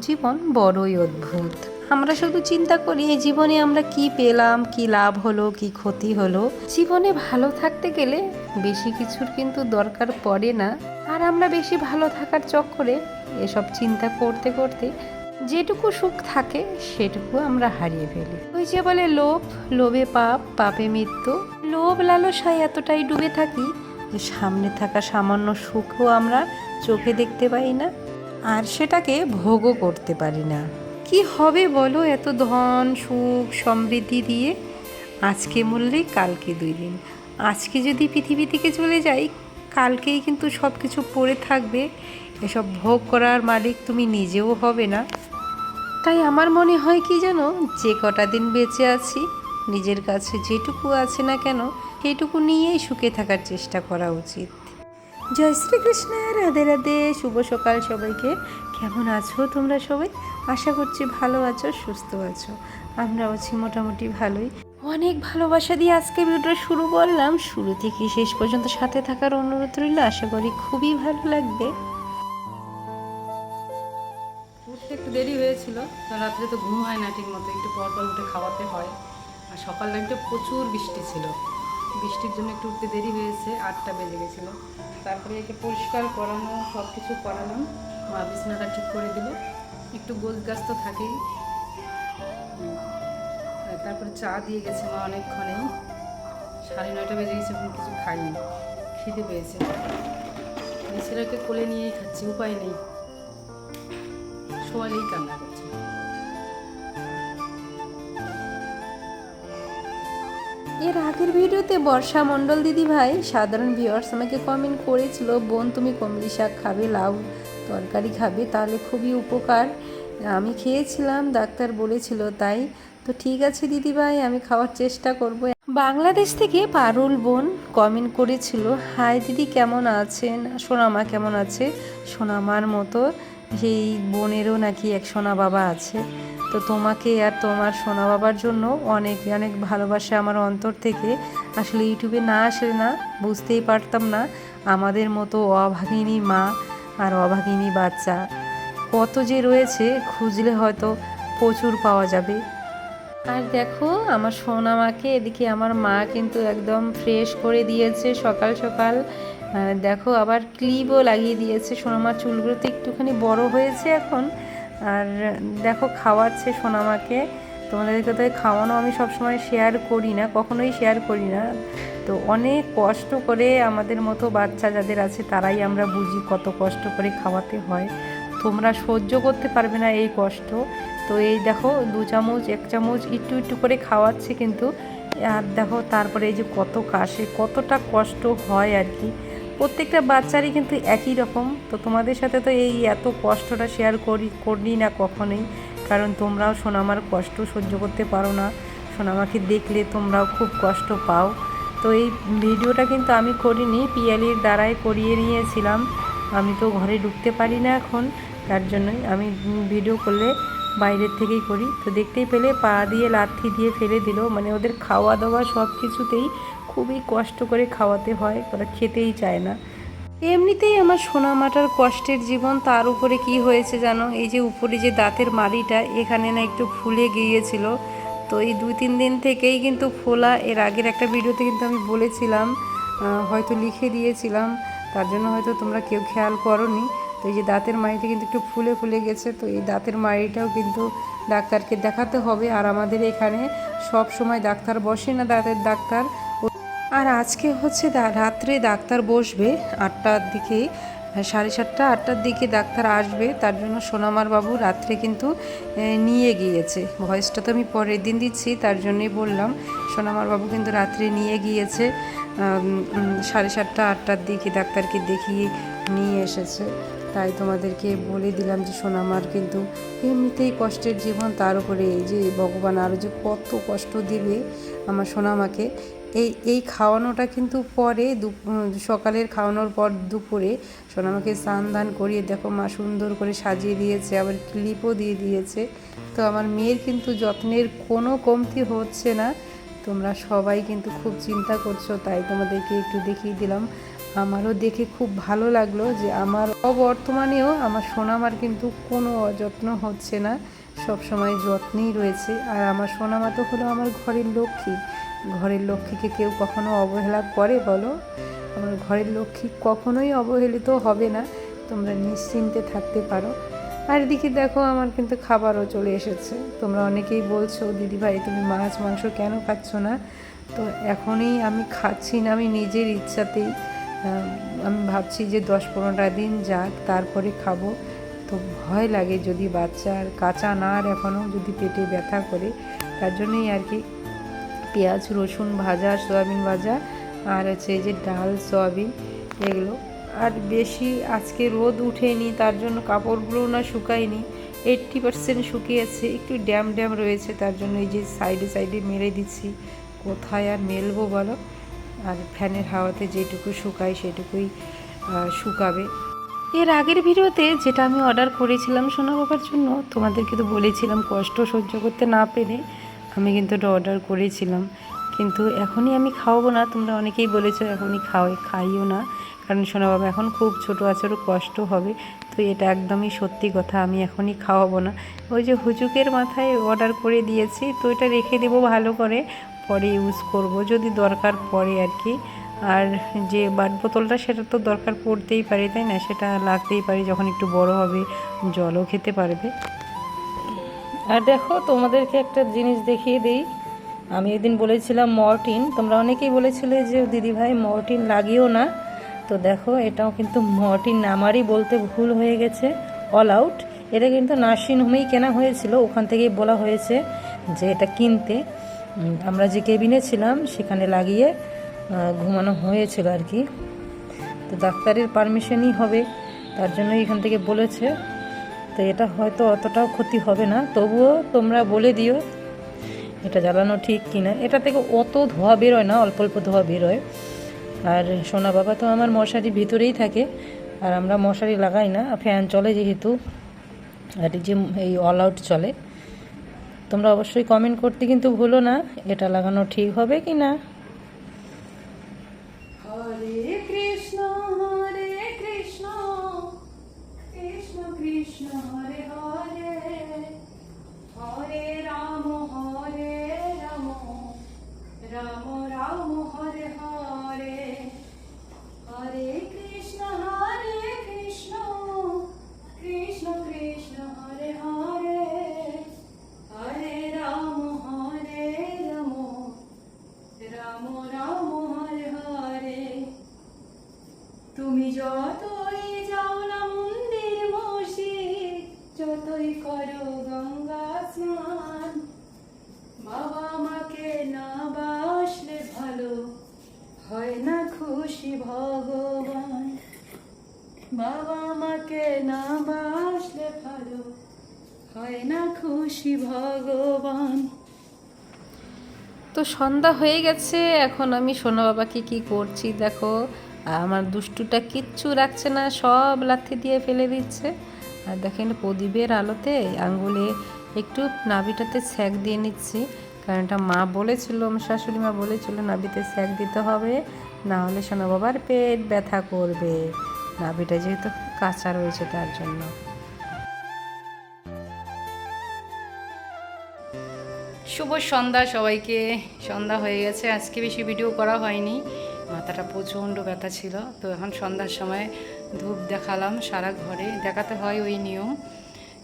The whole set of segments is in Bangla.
জীবন বড়ই অদ্ভুত। আমরা শুধু চিন্তা করি, এই জীবনে আমরা কি পেলাম, কি লাভ হলো, কি ক্ষতি হলো? জীবনে ভালো থাকতে গেলে বেশি কিছুর কিন্তু দরকার পড়ে না। আর আমরা বেশি ভালো থাকার চক্করে এসব চিন্তা করতে করতে যেটুকু সুখ থাকে, সেটুকু আমরা হারিয়ে ফেলি। ওই যে বলে লোভ, লোভে পাপ, পাপে মৃত্যু। লোভ লালসায় এতটাই ডুবে থাকি যে সামনে থাকা সামান্য সুখও আমরা চোখে দেখতে পাই না। আর সেটাকে ভোগও করতে পারি না। কি হবে বলো এত ধন, সুখ, সমৃদ্ধি দিয়ে? আজকে মরলে কালকে দুই দিন। আজকে যদি পৃথিবী থেকে চলে যাই, কালকেই কিন্তু সব কিছু পড়ে থাকবে। এসব ভোগ করার মালিক তুমি নিজেও হবে না। তাই আমার মনে হয় কি জানো, যে কটা দিন বেঁচে আছি, নিজের কাছে যেটুকু আছে না কেন, সেইটুকু নিয়েই সুখে থাকার চেষ্টা করা উচিত। জয় শ্রীকৃষ্ণ, রাধে রাধে, শুভ সকাল সবাইকে। কেমন আছো তোমরা সবাই? আশা করছি ভালো আছো, সুস্থ আছো। আমরা আছি মোটামুটি ভালোই। অনেক ভালোবাসা দিয়ে আজকে ভিডিওটা শুরু করলাম। শুরু থেকে শেষ পর্যন্ত সাথে থাকার অনুরোধ রইল। আশা করি খুবই ভালো লাগবে। উঠতে একটু দেরি হয়েছিল রাত্রে তো ঘুম হয় না ঠিক মতো একটু পর পর উঠে খাওয়াতে হয়। আর সকাল টাইমটা প্রচুর বৃষ্টি ছিল। বৃষ্টির জন্য একটু উঠতে দেরি হয়েছে, আটটা বেজে গেছিল। তারপরে একে পরিষ্কার করানো সব কিছু করালাম। মা বিছানাটা ঠিক করে দিল। একটু গোছ গাছ তো থাকেই। তারপরে চা দিয়ে গেছে মা অনেকক্ষণেই সাড়ে নয়টা বেজে গেছে, এখন কিছু খাইনি। খিদে পেয়েছে। ছেলেকে কোলে নিয়েই খাচ্ছি, উপায় নেই। শোয়ালেই কান্না করছে এর আগের ভিডিওতে বর্ষা মণ্ডল দিদি ভাই সাধারণ ভিউয়ার্স আমাকে কমেন্ট করেছিল, বোন, তুমি কমলি শাক খাবে, লাউ তরকারি খাবে, তাহলে খুবই উপকার। আমি খেয়েছিলাম, ডাক্তার বলেছিল তাই। তো ঠিক আছে দিদি ভাই, আমি খাওয়ার চেষ্টা করব। বাংলাদেশ থেকে পারুল বোন কমেন্ট করেছিল, হাই দিদি, কেমন আছেন? সোনামা কেমন আছে? সোনামার মতো সেই বোনেরও নাকি এক সোনা বাবা আছে। তো তোমাকে আর তোমার সোনা বাবার জন্য অনেক অনেক ভালোবাসা আমার অন্তর থেকে। আসলে ইউটিউবে না আসলে না, বুঝতেই পারতাম না আমাদের মতো অভাগিনী মা আর অভাগিনী বাচ্চা। কত যে রয়েছে, খুঁজলে হয়তো প্রচুর পাওয়া যাবে। আর দেখো, আমার সোনা মাকে এদিকে আমার মা কিন্তু একদম ফ্রেশ করে দিয়েছে সকাল সকাল। দেখো, আবার ক্লিপও লাগিয়ে দিয়েছে। সোনামার চুলগুলো তো একটুখানি বড় হয়েছে এখন। আর দেখো খাওয়াচ্ছে সোনামাকে। তোমাদেরকে তো খাওয়ানো আমি সবসময় শেয়ার করি না, কখনোই শেয়ার করি না। তো অনেক কষ্ট করে আমাদের মতো বাচ্চা যাদের আছে তারাই আমরা বুঝি কত কষ্ট করে খাওয়াতে হয়। তোমরা সহ্য করতে পারবে না এই কষ্ট। তো এই দেখো দু চামচ, এক চামচ একটু একটু করে খাওয়াচ্ছে কিন্তু। আর দেখো তারপরে এই যে কত কাশে, কতটা কষ্ট হয় আর কি। প্রত্যেকটা বাচ্চারই কিন্তু একই রকম। তো তোমাদের সাথে তো এই এত কষ্টটা শেয়ার করি করি না কখনোই। কারণ তোমরাও সোনামার কষ্ট সহ্য করতে পারো না। সোনামাকে দেখলে তোমরাও খুব কষ্ট পাও। তো এই ভিডিওটা কিন্তু আমি করিনি, পিয়ালির দ্বারাই করিয়ে নিয়েছিলাম। আমি তো ঘরে ঢুকতে পারি না এখন, তার জন্যই আমি ভিডিও করলে বাইরের থেকেই করি। তো দেখতেই পেলে, পা দিয়ে লাথি দিয়ে ফেলে দিল। মানে ওদের খাওয়া দাওয়া সব কিছুতেই খুবই কষ্ট করে খাওয়াতে হয় ওরা খেতেই চায় না। এমনিতেই আমার সোনামাটার কষ্টের জীবন, তার উপরে কি হয়েছে জানো? এই যে উপরে যে দাঁতের মাড়িটা, এখানে না একটু ফুলে গিয়েছিল। তো এই দুই তিন দিন থেকেই কিন্তু ফোলা, এর আগের একটা ভিডিওতে কিন্তু আমি বলেছিলাম হয়তো লিখে দিয়েছিলাম, তার জন্য হয়তো তোমরা কেউ খেয়াল করনি। তো এই যে দাঁতের মাড়িটা কিন্তু একটু ফুলে ফুলে গেছে, তো এই দাঁতের মাড়িটাও কিন্তু ডাক্তারকে দেখাতে হবে। আর আমাদের এখানে সব সময় ডাক্তার বসে না দাঁতের ডাক্তার আর আজকে হচ্ছে রাত্রে ডাক্তার বসবে, আটটার দিকে, সাড়ে সাতটা, আটটার দিকে ডাক্তার আসবে। তার জন্য সোনামার বাবু রাত্রে কিন্তু নিয়ে গিয়েছে। ভয়েসটা তো আমি পরের দিন দিচ্ছি, তার জন্যই বললাম। সোনামার বাবু কিন্তু রাত্রে নিয়ে গিয়েছে সাড়ে সাতটা, আটটার দিকে ডাক্তারকে দেখিয়ে নিয়ে এসেছে। তাই তোমাদেরকে বলে দিলাম যে, সোনামার কিন্তু এমনিতেই কষ্টের জীবন, তার উপরে এই যে ভগবান আরও যে কত কষ্ট দিবে আমার সোনামাকে। এই এই খাওয়ানোটা কিন্তু পরে সকালের খাওয়ানোর পর দুপুরে সোনামাকে স্নান দান করিয়ে দেখো মা সুন্দর করে সাজিয়ে দিয়েছে, আবার ক্লিপও দিয়ে দিয়েছে। তো আমার মেয়ের কিন্তু যত্নের কোনো কমতি হচ্ছে না। তোমরা সবাই কিন্তু খুব চিন্তা করছ, তাই তোমাদেরকে একটু দেখিয়ে দিলাম। আমারও দেখে খুব ভালো লাগল যে আমার অবর্তমানেও আমার সোনামার কিন্তু কোনো অযত্ন হচ্ছে না। সব সময় যত্নেই রয়েছে। আর আমার সোনামা তো হলো আমার ঘরের লক্ষ্মী। ঘরের লক্ষ্মীকে কেউ কখনো অবহেলা করে বলো? আমার ঘরের লক্ষ্মী কখনোই অবহেলিত হবে না। তোমরা নিশ্চিন্তে থাকতে পারো। আর এদিকে দেখো, আমার কিন্তু খাবারও চলে এসেছে। তোমরা অনেকেই বলছো, দিদিভাই, তুমি মাছ, মাংস কেন খাচ্ছ না? তো এখনই আমি খাচ্ছি না, আমি নিজের ইচ্ছাতেই। আমি ভাবছি যে দশ পনেরোটা দিন যাক, তারপরে খাব। তো ভয় লাগে যদি বাচ্চার কাঁচা নার এখনও যদি পেটে ব্যথা করে, তার জন্যই আর কি পেঁয়াজ, রসুন ভাজা, সয়াবিন ভাজা, আর হচ্ছে যে ডাল, সয়াবিন, এগুলো। আর বেশি আজকে রোদ উঠেনি, তার জন্য কাপড়গুলো না শুকায়নি। এইট্টি পার্সেন্ট শুকিয়েছে, একটু ড্যাম ড্যাম রয়েছে, তার জন্য এই যে সাইডে সাইডে মেরে দিচ্ছি। কোথায় আর মেলবো বলো? আর ফ্যানের হাওয়াতে যেটুকু শুকায়, সেটুকুই শুকাবে। এর আগের ভিডিওতে যেটা আমি অর্ডার করেছিলাম সোনা বাবার জন্য, তোমাদেরকে তো বলেছিলাম কষ্ট সহ্য করতে না পেরে আমি কিন্তু এটা অর্ডার করেছিলাম। কিন্তু এখনই আমি খাওয়াবো না, তোমরা অনেকেই বলেছ এখনই খাও, খাইও না। কারণ সোনা বাবা, এখন খুব ছোটো আছে ওরও কষ্ট হবে। তো এটা একদমই সত্যি কথা, আমি এখনই খাওয়াবো না। ওই যে হুজুকের মাথায় অর্ডার করে দিয়েছি, তো এটা রেখে দেবো ভালো করে, পরে ইউজ করব, যদি দরকার পড়ে আর কি। আর যে বাট বোতলটা, সেটা তো দরকার পড়তেই পারে, তাই না? সেটা লাগতেই পারে, যখন একটু বড় হবে, জলও খেতে পারবে। আর দেখো, তোমাদেরকে একটা জিনিস দেখিয়ে দিই। আমি এদিন বলেছিলাম মর্টিন। তোমরা অনেকেই বলেছিলে যে, দিদিভাই, মর্টিন লাগিও না। তো দেখো, এটাও কিন্তু মর্টিন আমারই বলতে ভুল হয়ে গেছে। অল আউট এটা কিন্তু নার্সিং হোমেই কেনা হয়েছিল। ওখান থেকেই বলা হয়েছে যে, এটা কিনতে। আমরা যে কেবিনে ছিলাম, সেখানে লাগিয়ে ঘুমানো হয়েছিল আর কি। তো ডাক্তারের পারমিশনই হবে, তার জন্য এখান থেকে বলেছে। তো এটা হয়তো অতটাও ক্ষতি হবে না। তবুও তোমরা বলে দিও, এটা জ্বালানো ঠিক কিনা। এটা থেকে অত ধোয়া বেরোয় না, অল্প অল্প ধোয়া বেরোয়। আর সোনা বাবা তো আমার মশারি ভিতরেই থাকে, আর আমরা মশারি লাগাই না ফ্যান চলে যেহেতু, আর যে এই অল আউট চলে। তোমরা অবশ্যই কমেন্ট করতে কিন্তু ভুলো না, এটা লাগানো ঠিক হবে কি না হয় না খুশি ভগবান। বাবা মাকে না বাসলে ভালো, হয় না খুশি ভগবান। তো সন্ধ্যা হয়ে গেছে, এখন আমি সোনা বাবাকে কি করছি দেখো। আমার দুষ্টুটা কিচ্ছু রাখছে না, সব লাথি দিয়ে ফেলে দিচ্ছে। আর দেখেন প্রদীপের আলোতে আঙ্গুলে একটু নাভিটাতে স্যাক দিয়ে নিচ্ছি। কারণ এটা মা বলেছিল আমার শাশুড়ি মা বলেছিল, নাভিতে স্যাক দিতে হবে, না হলে সোনা বাবার পেট ব্যথা করবে। নাভিটা যেহেতু কাঁচা রয়েছে তার জন্য। শুভ সন্ধ্যা সবাইকে। সন্ধ্যা হয়ে গেছে, আজকে বেশি ভিডিও করা হয়নি। মাথাটা প্রচণ্ড ব্যথা ছিল, তো এখন সন্ধ্যার সময় ধূপ দেখালাম সারা ঘরে। দেখাতে হয় ওই নিয়ম।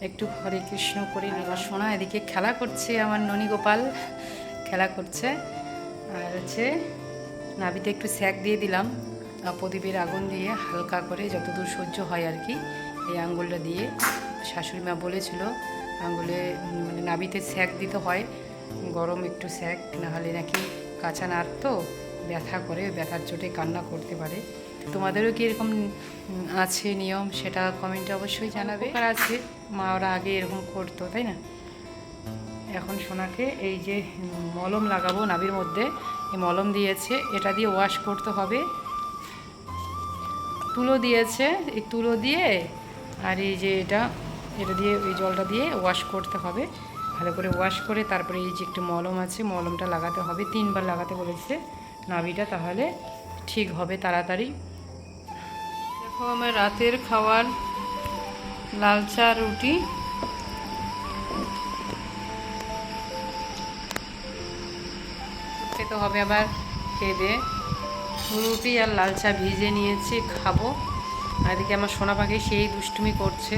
একটু হরে কৃষ্ণ করে নেবার শোনা এদিকে খেলা করছে আমার ননী গোপাল, খেলা করছে। আর হচ্ছে নাবিতে একটু স্যাক দিয়ে দিলাম প্রদীপের আগুন দিয়ে হালকা করে যতদূর সহ্য হয় আর কি, এই আঙ্গুলটা দিয়ে। শাশুড়ি মা বলেছিল, আঙ্গুলে মানে নাবিতে স্যাক দিতে হয়, গরম একটু স্যাক, নাহলে নাকি কাঁচা নাড় তো, ব্যথা করে, ব্যথার চোটে কান্না করতে পারে। তোমাদেরও কি এরকম আছে নিয়ম? সেটা কমেন্টে অবশ্যই জানাবে। আর আছে। মা ওরা আগে এরকম করতো তাই না? এখন সোনাকে এই যে মলম লাগাবো নাভির মধ্যে এই মলম দিয়েছে এটা দিয়ে ওয়াশ করতে হবে। তুলো দিয়েছে এই তুলো দিয়ে আর এই যে এটা এটা দিয়ে এই জলটা দিয়ে ওয়াশ করতে হবে। ভালো করে ওয়াশ করে তারপরে এই যে একটু মলম আছে মলমটা লাগাতে হবে তিনবার লাগাতে বলেছে। নাভিটা তাহলে ঠিক হবে তাড়াতাড়ি। ও আমার রাতের খাওয়ার লাল চা রুটি খেতে হবে আবার খেয়ে রুটি আর লাল চা ভিজে নিয়েছি, খাব। আর এদিকে আমার সোনা পাখি সেই দুষ্টুমি করছে।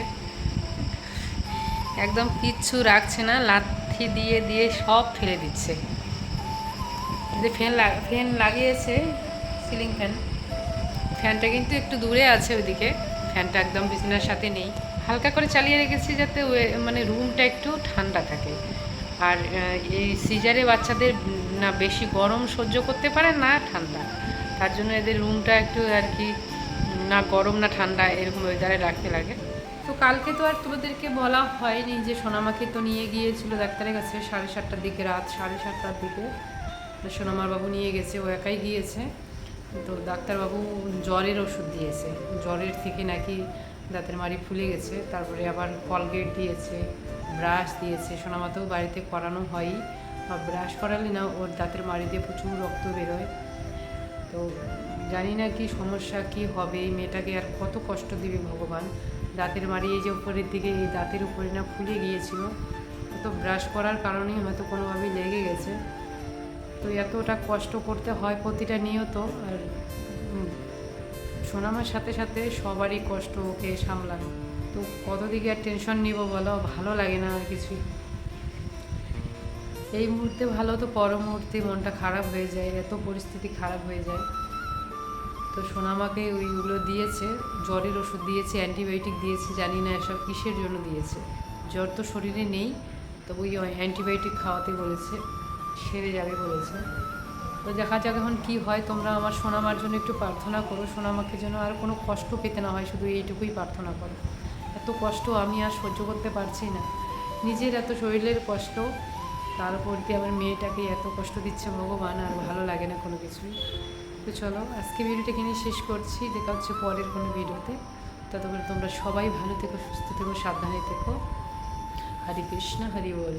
একদম কিচ্ছু রাখছে না, লাথি দিয়ে দিয়ে সব ফেলে দিচ্ছে। যে ফ্যান ফ্যান লাগিয়েছে, সিলিং ফ্যান। ফ্যানটা কিন্তু একটু দূরে আছে ওইদিকে। ফ্যানটা একদম বিছানার সাথে নেই। হালকা করে চালিয়ে রেখেছি যাতে মানে রুমটা একটু ঠান্ডা থাকে। আর এই সিজারে বাচ্চাদের না বেশি গরম সহ্য করতে পারে না ঠান্ডা। তার জন্য এদের রুমটা একটু আর কি, না গরম না ঠান্ডা এরকম ওয়েদারে রাখতে লাগে। তো কালকে তো আর তোমাদেরকে বলা হয়নি যে সোনামাকে তো নিয়ে গিয়েছিল ডাক্তারের কাছে সাড়ে সাতটার দিকে, রাত সাড়ে সাতটার দিকে। সোনামার বাবু নিয়ে গেছে, ও একাই গিয়েছে। তো ডাক্তারবাবু জ্বরের ওষুধ দিয়েছে। জ্বরের থেকে নাকি দাঁতের মাড়ি ফুলে গেছে, তারপরে আবার কলগেট দিয়েছে, ব্রাশ দিয়েছে, সোনামাতেও বাড়িতে করানো হয়ই। বা ব্রাশ করালে না ওর দাঁতের মাড়ি দিয়ে প্রচুর রক্ত বেরোয়। তো জানি না কি সমস্যা, কি হবে, এই মেয়েটাকে আর কত কষ্ট দিবে ভগবান। দাঁতের মাড়ি এই যে উপরের দিকে, এই দাঁতের উপরে না ফুলে গিয়েছিল। তো ব্রাশ করার কারণেই হয়তো কোনোভাবেই লেগে গেছে। তো এতটা কষ্ট করতে হয় প্রতিটা নিয়ত আর সোনামার সাথে সাথে সবারই কষ্ট ওকে সামলানো। তো কত দিকে আর টেনশন নিব বলো? ভালো লাগে না আর কিছুই এই মুহূর্তে ভালো তো পর মুহূর্তে মনটা খারাপ হয়ে যায়, এত পরিস্থিতি খারাপ হয়ে যায়। তো সোনামাকে ওইগুলো দিয়েছে, জ্বরের ওষুধ দিয়েছে অ্যান্টিবায়োটিক দিয়েছে, জানি না এসব কিসের জন্য দিয়েছে। জ্বর তো শরীরে নেই তো ওই অ্যান্টিবায়োটিক খাওয়াতে বলেছে। সেরে যাবে বলেছে। তো দেখা যাক এখন কী হয়। তোমরা আমার সোনামার জন্য একটু প্রার্থনা করো। সোনামাকে যেন আর কোনো কষ্ট পেতে না হয়, শুধু এইটুকুই প্রার্থনা করো। এত কষ্ট আমি আর সহ্য করতে পারছি না। নিজের এত শরীরের কষ্ট, তার উপর দিয়ে আমার মেয়েটাকে এত কষ্ট দিচ্ছে ভগবান, আর ভালো লাগে না কোনো কিছুই। তো চলো, আজকে ভিডিওটা কিনে শেষ করছি। দেখা হচ্ছে পরের কোনো ভিডিওতে। ততক্ষণ তোমরা সবাই ভালো থেকো, সুস্থ থেকো, সাবধানে থেকো। হরে কৃষ্ণ, হরি বল।